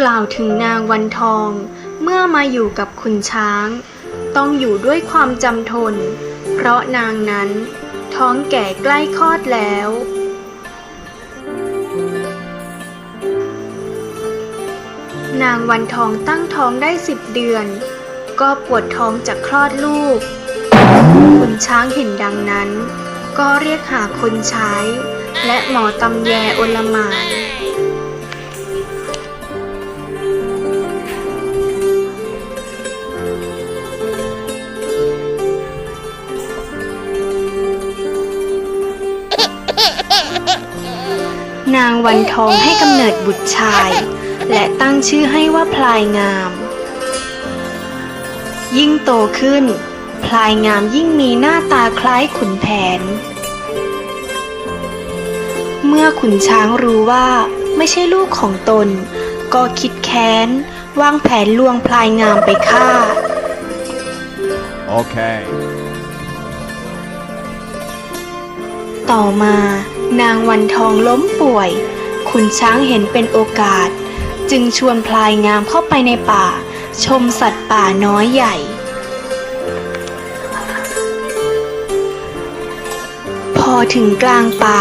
กล่าวถึงนางวันทองเมื่อมาอยู่กับคุณช้าง ต้องอยู่ด้วยความจำทน เพราะนางนั้นท้องแก่ใกล้คลอดแล้ว นางวันทองตั้งท้องได้สิบเดือน ก็ปวดท้องจากคลอดลูกคุณช้างเห็นดังนั้น ก็เรียกหาคนใช้ และหมอตำแยโอลหมานนางวันทองให้กำเนิดบุตรชาย และตั้งชื่อให้ว่าพลายงาม ยิ่งโตขึ้น พลายงามยิ่งมีหน้าตาคล้ายขุนแผน เมื่อขุนช้างรู้ว่าไม่ใช่ลูกของตน ก็คิดแค้น วางแผนลวงพลายงามไปฆ่า Okay. ต่อมานางวันทองล้มป่วย ขุนช้างเห็นเป็นโอกาส จึงชวนพลายงามเข้าไปในป่า ชมสัตว์ป่าน้อยใหญ่ พอถึงกลางป่า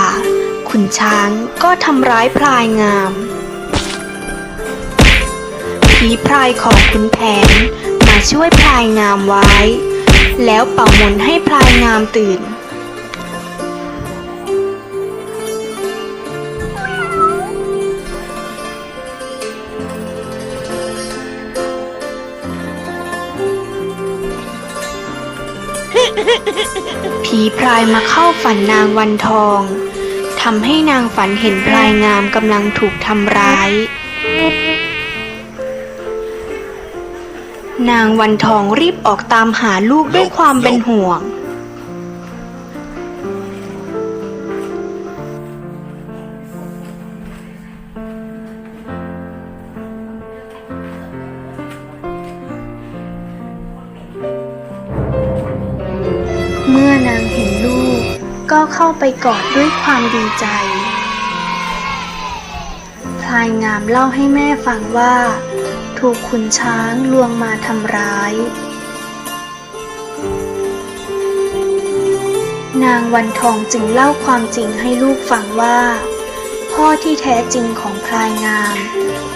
ขุนช้างก็ทำร้ายพลายงามผีพรายของขุนแผนมาช่วยพลายงามไว้ แล้วเป่ามนให้พลายงามตื่น ผีพรายมาเข้าฝันนางวันทองทำให้นางฝันเห็นพลายงามกำลังถูกทำร้าย นางวันทองรีบออกตามหาลูกด้วยความเป็นห่วง เข้าไปกอดด้วยความดีใจ พลายงามเล่าให้แม่ฟังว่า ถูกขุนช้างลวงมาทำร้าย นางวันทองจึงเล่าความจริงให้ลูกฟังว่า พ่อที่แท้จริงของพลายงาม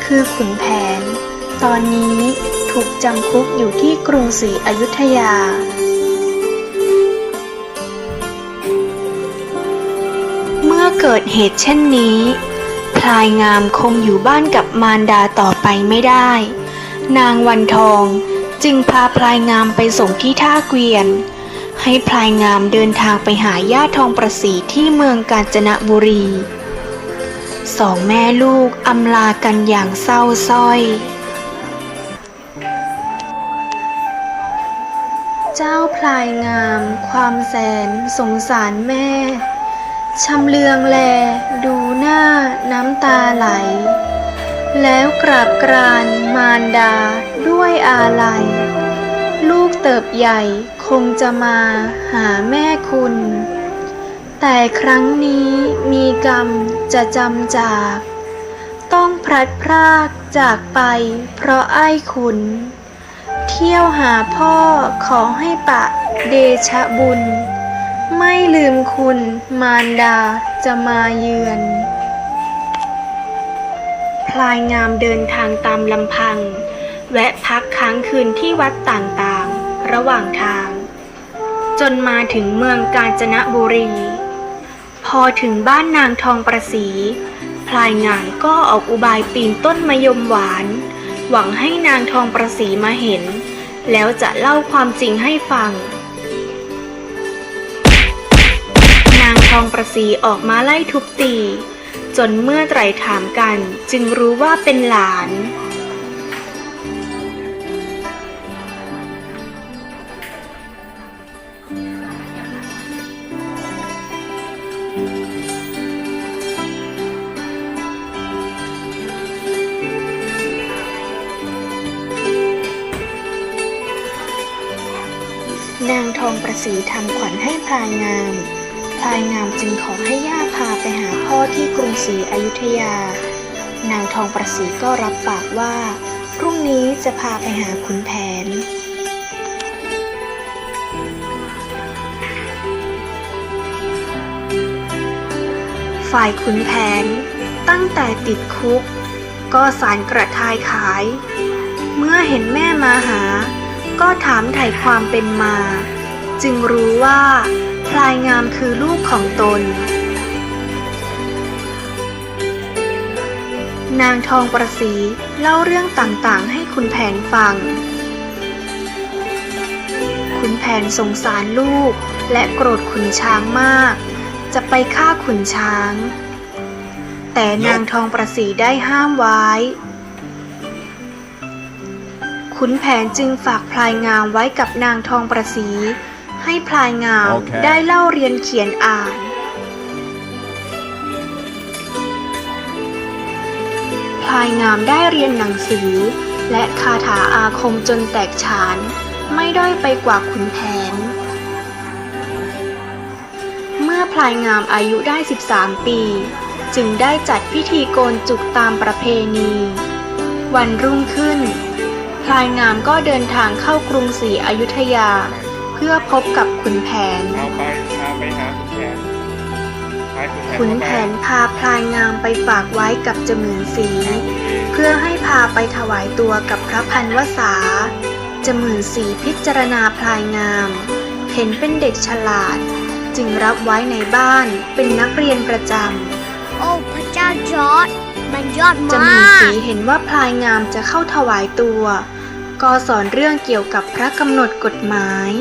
คือขุนแผน ตอนนี้ถูกจำคุกอยู่ที่กรุงศรีอยุธยา เมื่อเกิดเหตุเช่นนี้ พลายงามคงอยู่บ้านกับมารดาต่อไปไม่ได้ นางวันทองจึงพาพลายงามไปส่งที่ท่าเกวียน ให้พลายงามเดินทางไปหาญาติทองประสีที่เมืองกาญจนบุรี สองแม่ลูกอำลากันอย่างเศร้าส้อยเจ้าพลายงาม ความแสนสงสารแม่ ชำเลืองแล ดูหน้าน้ำตาไหล แล้วกราบกรานมารดาด้วยอาลัย ลูกเติบใหญ่คงจะมาหาแม่คุณ แต่ครั้งนี้มีกรรมจะจำจาก ต้องพลัดพรากจากไปเพราะไอ้คุณ เที่ยวหาพ่อขอให้ปะเดชะบุญ ไม่ลืมคุณมารดาจะมาเยือน พลายงามเดินทางตามลำพัง แวะพักค้างคืนที่วัดต่างๆ ระหว่างทาง จนมาถึงเมืองกาญจนบุรี พอถึงบ้านนางทองประสี พลายงามก็ออกอุบายปีนต้นมะยมหวาน หวังให้นางทองประสีมาเห็น แล้วจะเล่าความจริงให้ฟัง ทองประสีออกมาไล่ทุบตี จนเมื่อไตรถามกันจึงรู้ว่าเป็นหลาน นางทองประสีทำขวัญให้พลายงาม พลายงามจึงขอให้ย่าพาไปหาพ่อที่กรุงศรีอยุธยา นางทองประสีก็รับปากว่า พรุ่งนี้จะพาไปหาขุนแผน ฝ่ายขุนแผน ตั้งแต่ติดคุก ก็สารกระทายขาย เมื่อเห็นแม่มาหา ก็ถามไถ่ความเป็นมา จึงรู้ว่า พลายงามคือลูกของตน นางทองประสีเล่าเรื่องต่างๆ ให้คุณแผนฟังขุนแผนสงสารลูกและโกรธขุนช้างมาก จะไปฆ่าขุนช้าง แต่นางทองประสีได้ห้ามไว้ขุนแผนจึงฝากพลายงามไว้กับนางทองประสี ให้พลายงามโอเคได้เล่าเรียนเขียนอ่าน พลายงามได้เรียนหนังสือ และคาถาอาคมจนแตกฉาน ไม่ด้อยไปกว่าขุนแผน เมื่อพลายงามอายุได้ 13 ปี จึงได้จัดพิธีโกนจุกตามประเพณี วันรุ่งขึ้นพลายงามก็เดินทางเข้ากรุงศรีอยุธยา เพื่อพบกับขุนแผน เอาไปพาไปหาขุนแผนพาขุนแผนพาพลายงามไปฝากไว้กับจมืนสีเพื่อให้พาไปถวายตัวกับพระพันวษาจมืนสีพิจารณาพลายงาม เห็นเป็นเด็กฉลาด จึงรับไว้ในบ้านเป็นนักเรียนประจโอ้พระเจ้าจอร์ดมันยอดำจมามืนกสีเห็นว่าพลายงามจะเข้าถวายตัว ก็สอนเรื่องเกี่ยวกับพระกำหนดกฎหมาย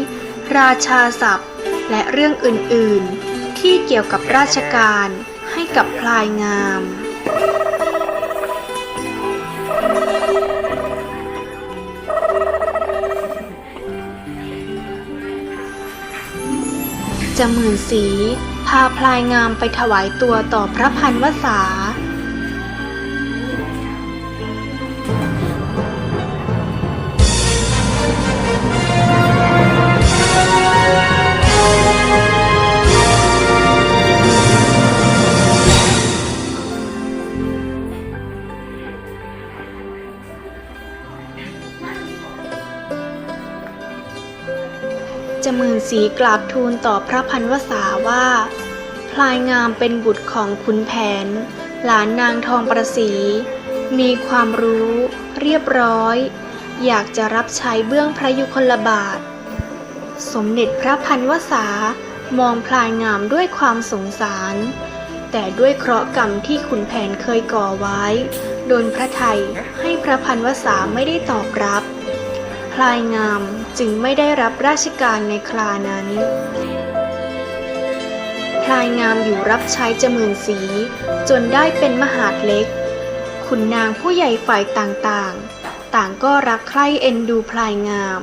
ราชาศัพท์ และเรื่องอื่น ๆ ที่เกี่ยวกับราชการให้กับพลายงาม จะหมื่นสีพาพลายงามไปถวายตัวต่อพระพันวษา สีกราบทูลต่อพระพันวษาว่า พลายงามเป็นบุตรของขุนแผน หลานนางทองประสี มีความรู้ เรียบร้อย อยากจะรับใช้เบื้องพระยุคลบาท สมเด็จพระพันวษามองพลายงามด้วยความสงสาร แต่ด้วยเคราะห์กรรมที่ขุนแผนเคยก่อไว้ โดนพระไทยให้พระพันวษาไม่ได้ตอบรับ พลายงามจึงไม่ได้รับราชการในครานั้น พลายงามอยู่รับใช้จมื่นสี จนได้เป็นมหาดเล็ก ขุนนางผู้ใหญ่ฝ่ายต่างๆ ต่างก็รักใคร่เอ็นดูพลายงาม